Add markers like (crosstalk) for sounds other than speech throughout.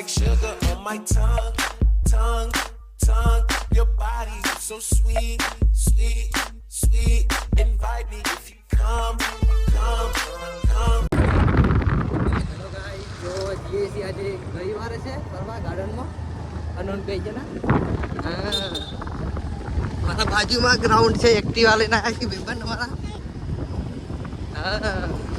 like sugar on my tongue, tongue, tongue. Your body so sweet, sweet, sweet. Invite me if you come, come, come. આજે રવિવારે છે ફરવા ગાર્ડનમાં unknown ગઈ છે ને મારા બાજુમાં ગ્રાઉન્ડ છે એક્ટિવા લઈને આવ્યા છે ભાઈબંધ મારા હા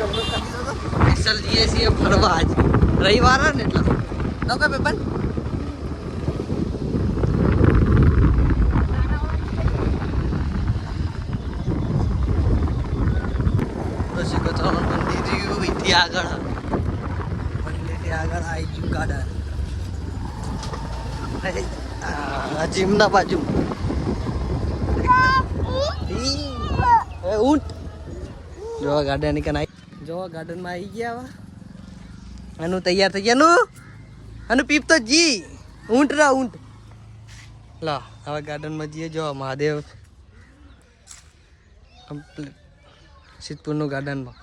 સ્પેશિયલ જઈએ છીએ ફરવા આજ. રવિવાર ને એટલે. તો કઈ પેપર પછી કચરાનું મંદિર રહ્યું અહીંથી આગળ મંદિરથી આગળ આવી ગયું ગાર્ડન જીમના બાજુ. ઈ, ઊંટ. જો ગાર્ડનની કનાઈ જોવા ગાર્ડનમાં આવી ગયા વા. અનુ તૈયાર થઈ ગયા. નું અનુ પીપ તો જી. ઊંટ રા ઊંટ. લા હવે ગાર્ડનમાં જઈએ જો મહાદેવ. સિદ્ધપુરનું ગાર્ડનમાં.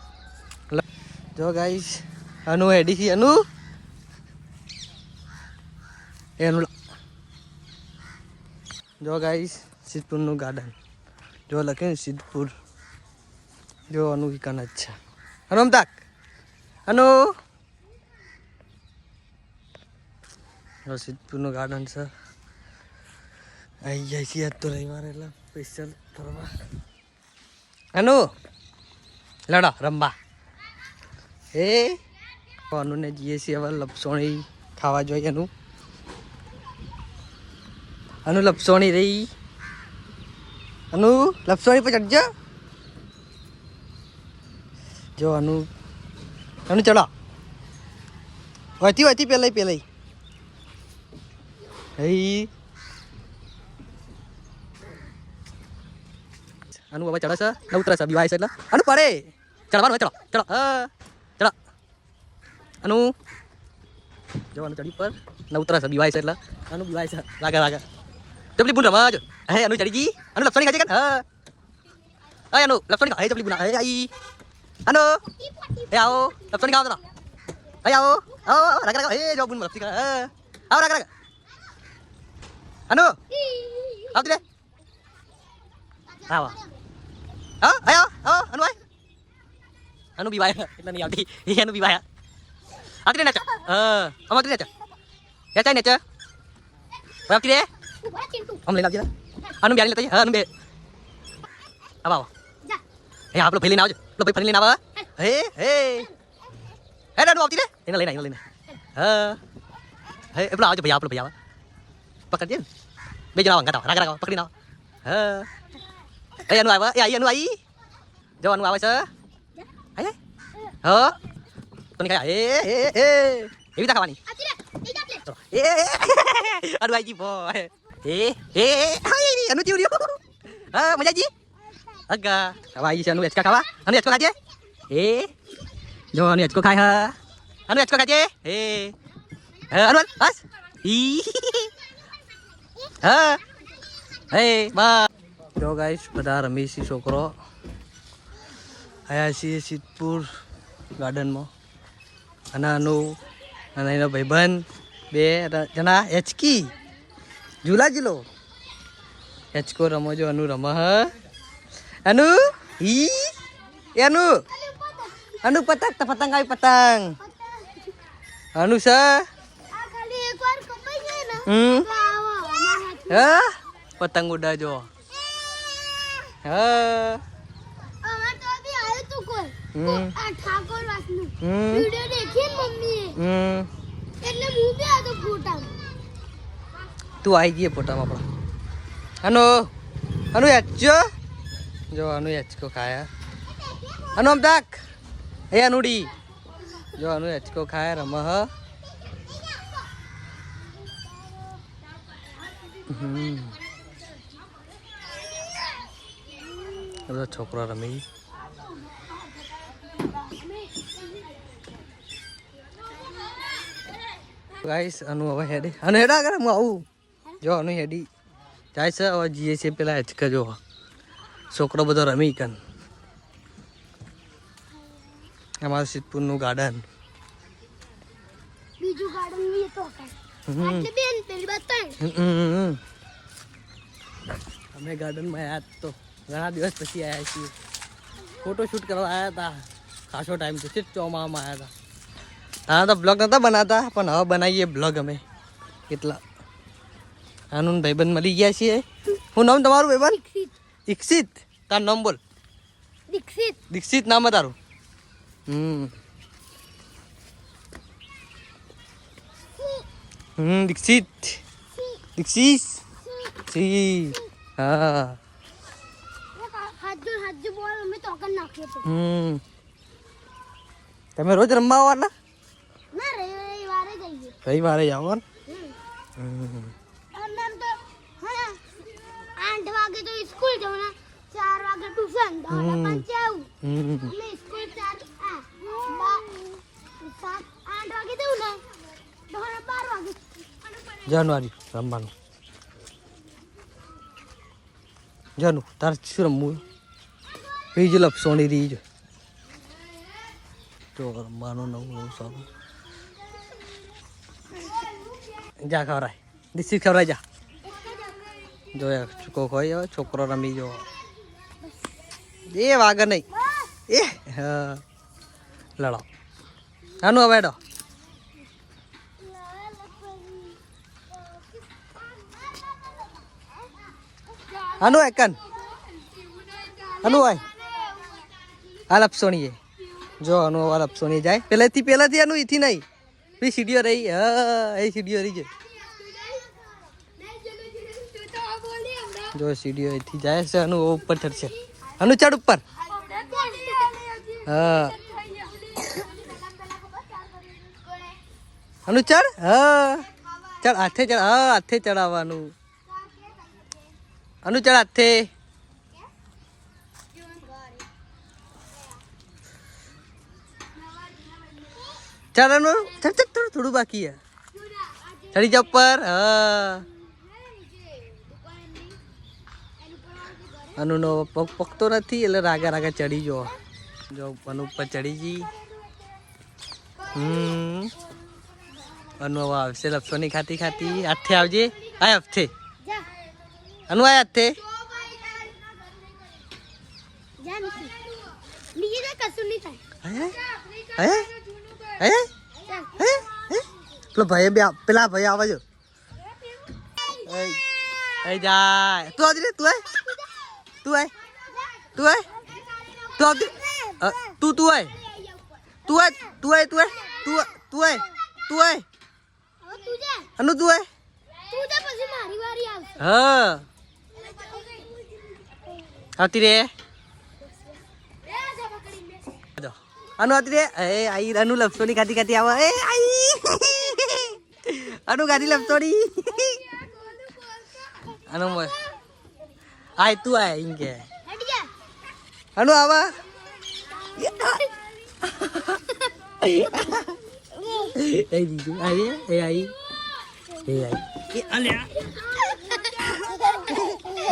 જો ગાઈસ અનુ હેડી છે. એનું. જો ગાઈશ સિદ્ધપુરનું ગાર્ડન જો લખ્યું ને સિદ્ધપુર. જો અનુ કન જ છે. અનુ સિદ્ધપુરનું ગાર્ડન છે. આવી જાય છે, આજ તો રવિવાર એટલે સ્પેશિયલ ફરવા. અનુ લડો, રમવા. એ. અનુને જઈએ છીએ હવે લપસોણી ખાવા જોઈએ અનુ અનુ લપસોણી રહી. અનુ, લપસોણી પર ચડજો. જો, અનુ અનુ ચડો. વધી વધી પેલાય પેલાય. રહી. અનુ બાબા ચડે છે. ને ઉતરે છે બીવાય છે એટલે. અનુ પડે. ચડવાનું હોય, ચડો ચડો. ચડો. અનુ. જો ચડી પર. ને ઉતરે છે બીવાય છે એટલે. અનુ બીવાય છે. લાગે લાગે ચપલી બુન રમા જો હે અનુ ચડી ગઈ અનુ લપસણી ખાજે કે હા હે અનુ લપસણી ખા હે ચપલી બુન હે આઈ અનુ એ આવો લપસણી ખાવ ચલો હે આવો આવો આવો, રાગા રાગા હે જો બુન લપસણી ખા હા આવો રાગા રાગા અનુ આવતી રે આવો હા આયો આવો અનુ આય અનુ બી વાયા એટલે નહીં આવતી એ અનુ બી વાયા આવતી રે નેચા હા આમ આવતી નેચા નેચા નેચા આવતી રે આમ લઈને આવતી રે અનુ બી લેતા હા અનુ બે આવો આવો એ આપણો ફેલીને આવજો પેલો ભાઈ ફરી લઈને આવો હે હે હે અનુ આવતી રે એને લઈને એને લઈને હા હે એ પેલો આવજો ભાઈ આપણો ભાઈ આવો પકડજે બે જણા વાંગા રાગા રાગા પકડીને આવો હા એ અનુ આવે એ આઈ અનુ આઈ જો અનુ આવે છે હે હ તો ની ખાય એ એ એ એવી રીતે ખાવાની એ અનુ આઈ જી બોય એ એ હાય અનુ જીવ રહ્યો. હા મજા જી અગા. હવે આઈ છે અનુ એચકા ખાવા. અનુ એચકો ખાજે. એ જો અનુ એચકો ખાય હા. અનુ એચકો ખાજે. એ હા અનુ બસ. ઈ. હા. હે બા જો ગાઈસ બધા રમી છે છોકરો. આયા છીએ સિદ્ધપુર ગાર્ડનમાં. અને અનુ અને એનો ભાઈબંધ બે જણા એચકી. ઝૂલા ઝૂલો એચકો રમો જો અનુ રમ હ. અનુ? ઈ? એ અનુ? અનુ પતંગ તો પતંગ આવી પતંગ. અનુ સ હમ? હ? પતંગ ઉડાજો. હ? હમ. ઠાકોર વાસનું વિડિયો દેખી ને હમ. એટલે હું બી આ તો ફોટા તું આવી ગઈ ફોટામાં પણ. અનુ અનુ હેચો જો અનુ હેચકો ખાયા. અનુ આમ એ અનુડી જો અનુ હેચકો ખાયા રમ હ. બધા છોકરા રમી. ગાઈસ અનુ હવે હેડે. અને હેડા કરે હું આવું. જો અનુ હેડી. જાય છે હવે જીએ છે પેલા હેચકે જો. છોકરો બધો રમી કન અમારું સિદ્ધપુરનું ગાર્ડન બીજું ગાર્ડનની તો. બેન પેલી હમ. અમે ગાર્ડનમાં આવ્યા તો ઘણા દિવસ પછી આવ્યા છીએ. ફોટો શૂટ કરવા આવ્યા હતા. ખાસો ટાઈમ ચિત ચોમામાં આવ્યા હતા. હા તો બ્લોગ નહોતા બનાવતા પણ હવે બનાવીએ બ્લોગ અમે. કેટલા આનું ભાઈબંધ મળી ગયા છીએ. હું નામ તમારું ભાઈબંધ? દીક્ષિત. તાર નામ બોલ. દીક્ષિત. દીક્ષિત નામ હે તારું. હમ. હમ દીક્ષિત. દીક્ષિત? સી હા. હમ. તમે રોજ રમવા આવવાના? રવિવારે આવો ને હમ. હમ. અને એમ તો હા આઠ વાગે તો સ્કૂલ જવાના ચાર વાગે ટ્યુશન દોડા પાંચે આવું હમ. અમે સ્કૂલ ચાર આ બા સાત આઠ વાગે જવું ને દોડા બાર વાગે જાનુઆરી રમવાનું જાનુ તારે શું રમવું રીજ લપ સોની રીજ જો રમવાનું નવું નવું સારું જા ખવરાય દીસી ખવરાય જા જો ચૂકો હોય હવે છોકરો રમી જો એ વાગે નહીં. એ લડો. આનું હવે હેડો આનું એકન આનું હોય. હાલ લપસોણી જો આનું હાલ અપસોણી જાય. પહેલેથી, પહેલાંથી આનું એથી નહીં. પેલી સીડીઓ રહી. હા, એ સીડીઓ રહી છે જો સીડીઓ અહીંથી જાય છે, અનુ ઉપર ચડશે. અનુ ચડ ઉપર. હા. અનુ ચડ? હા. ચડ હાથે ચડ, હા, હાથે ચડાવવાનું. અનુ ચડ હાથે. ચડ અનુ. ચડ ચડ થોડું બાકી છે. ચડી જા ઉપર. હા. અનુનો પગ પકતો નથી, એટલે રાગા રાગા ચડી જો જો, અનુ ઉપર ચડી ગઈ. હમ. અનુ હવે આવશે લપસોની ખાતી ખાતી. હાથે આવજે. આ હાથે. અનુ આ હાથે. પેલો ભાઈ બે પેલા ભાઈ આવે જો. તું આવજે તું આય. તું આય. તું આય. તું આવજે. અ, તું તું આય. તું આય તું આય તું આય. તું આય. તું આય. અનુ તું આય. હા. આવતી રે. અનુ આવતી રે. એ આઈ અનુ લપસોની આય તું આય ઇંગે અનુ આવા. એ દીજુ આઈ એ આઈ એ આઈ એ અલ્યા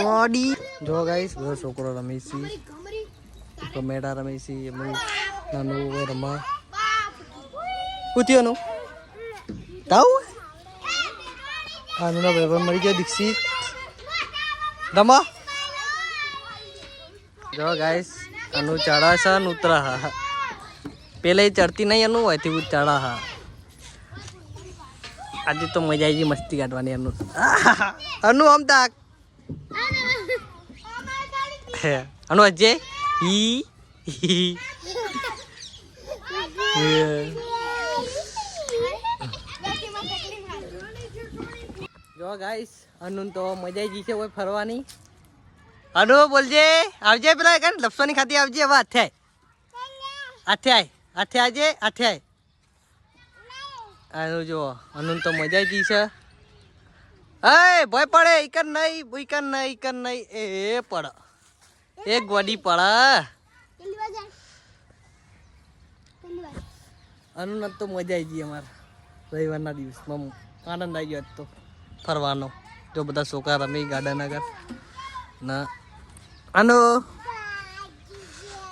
બોડી જો ગાઈસ બધો છોકરો રમી તો મેડા રમી છે એમનું નાનું રમા પૂછ્યું તાવ આનું ભાઈ મરી ગયો દીક્ષિત. રમા જો ગાઈસ અનુ ચડા છે અને ઉતરા હા પેલે ચડતી નહીં, અનુ હોય તેવું ચડા હા આજે તો મજા આવી મસ્તી કાઢવાની અનુ. (laughs) અનુ આમ તાક. અનુ અજય ઈ હી. જો ગાઈસ અનુ તો મજા આવી ગઈ છે કોઈ ફરવાની. અનુ, બોલજે. આવજે પેલા કાંઈ લપસોની ખાતી આવજે. હવે હાથે આય. હાથે આય. હાથે આવજે, હાથે આય. આનું જો અનુ તો મજા આવી ગઈ છે. એ ભય પડે ઈકન નહીં ઈકન નહીં ઈકન નહીં. એ એ, પડ. એક ગોડી પડ. પેલી વાર જા પેલી વાર અનુ તો મજા આવી ગઈ અમારે રવિવારના દિવસમાં. આનંદ આવી ગયો તો ફરવાનો. જો બધા છોકરા રમી, ગાર્ડન ના. આનો?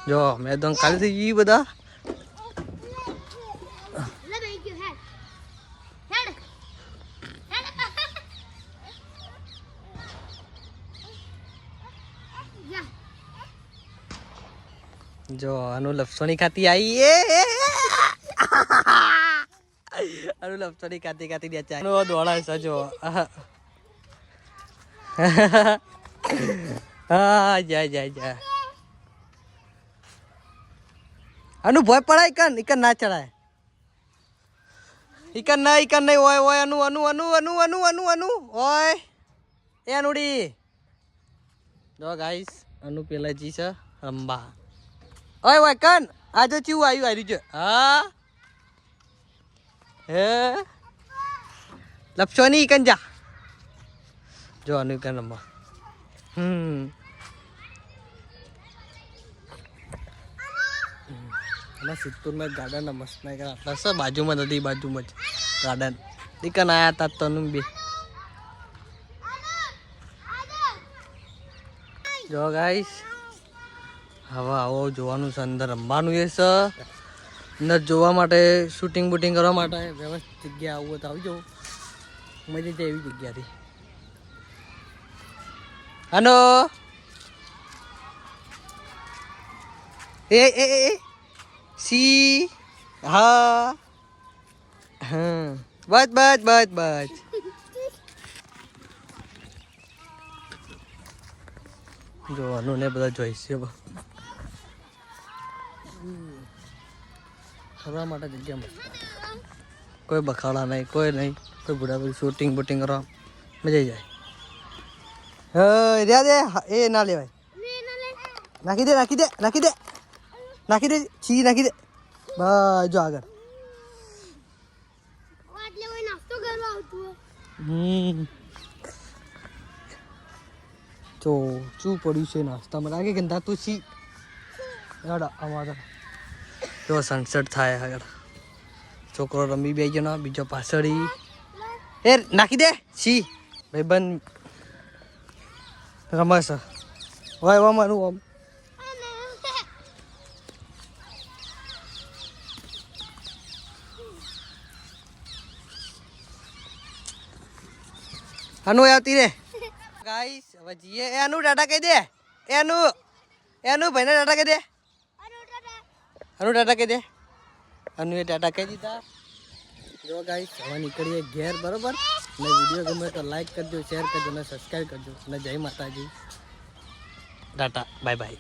જો મેદાન ખાલી થઈ ગયું બધા જા, આનું લપસોની ખાતી આવી. આનું લપસોની ખાતી ખાતી દે ચાય. જો. દોડા જો હા જાય જાય જાય અનુ ભોય પડાય કન ઇકન ના ચડાય. ઇકન ના ઇકન નહીં ઓય ઓય અનુ અનુ અનુ અનુ અનુ અનુ અનુ, ઓય. એ અનુડી. જો ગાઈસ, અનુ પેલા જી છે, રંબા. ઓય ઓય, કન આ જો ચીવું આવ્યું આવ્યું છે હા. હે? લપસો નહીં કન જા. જો અનુ કન હમ. અને સિદ્ધપુરમાં ગાર્ડન મસ્ત નહીં કરા બસ, બાજુમાં નથી બાજુમાં જ. ગાર્ડન. દીકન આયા તા તનું બે. જો ગાઈસ હવે આવો જોવાનું છે, અંદર રમવાનું એ છે અંદર જોવા માટે શૂટિંગ બૂટિંગ કરવા માટે. વ્યવસ્થિત જગ્યા આવું તો આવજો. મજા જાય એવી જગ્યાથી. હલો? એ એ એ. સી, હા હા. બસ બસ બસ બસ. જોવાનું ને બધા જોઈશે. ફરવા માટે જગ્યા કોઈ બખાડા નહીં, કોઈ નહીં. કોઈ બુઢા શૂટિંગ બુટિંગ કરવા. મજા આવી જાય. રહ્યા દે એ ના લેવાય. નાખી દે નાખી દે નાખી દે. નાખી દે છી નાખી દે. બસ, જો આગળ. તો શું પડ્યું છે નાસ્તામાં? લાગે ગંધા તું છી અમારા જો સનસેટ થાય આગળ. છોકરો રમી બે ગયો બીજો પાછળ. એ, નાખી દે છી ભાઈબંધ રમે છે. વાય વા મારું આમ અને આવતી રે. ગાઈસ, હવે જીએ. એ અનુ ટાટા કહી દે. એ અનુ એ અનુ ભાઈને ટાટા કહી દે. અનુ ટાટા કહી દે. અનુ એ ટાટા કહી દીધા. જો ગાઈસ, હવે નીકળીએ ઘેર, બરોબર? ને વીડિયો ગમે તો લાઈક કરજો શેર કરજો અને સબસ્ક્રાઈબ કરજો. અને જય માતાજી. Tata bye bye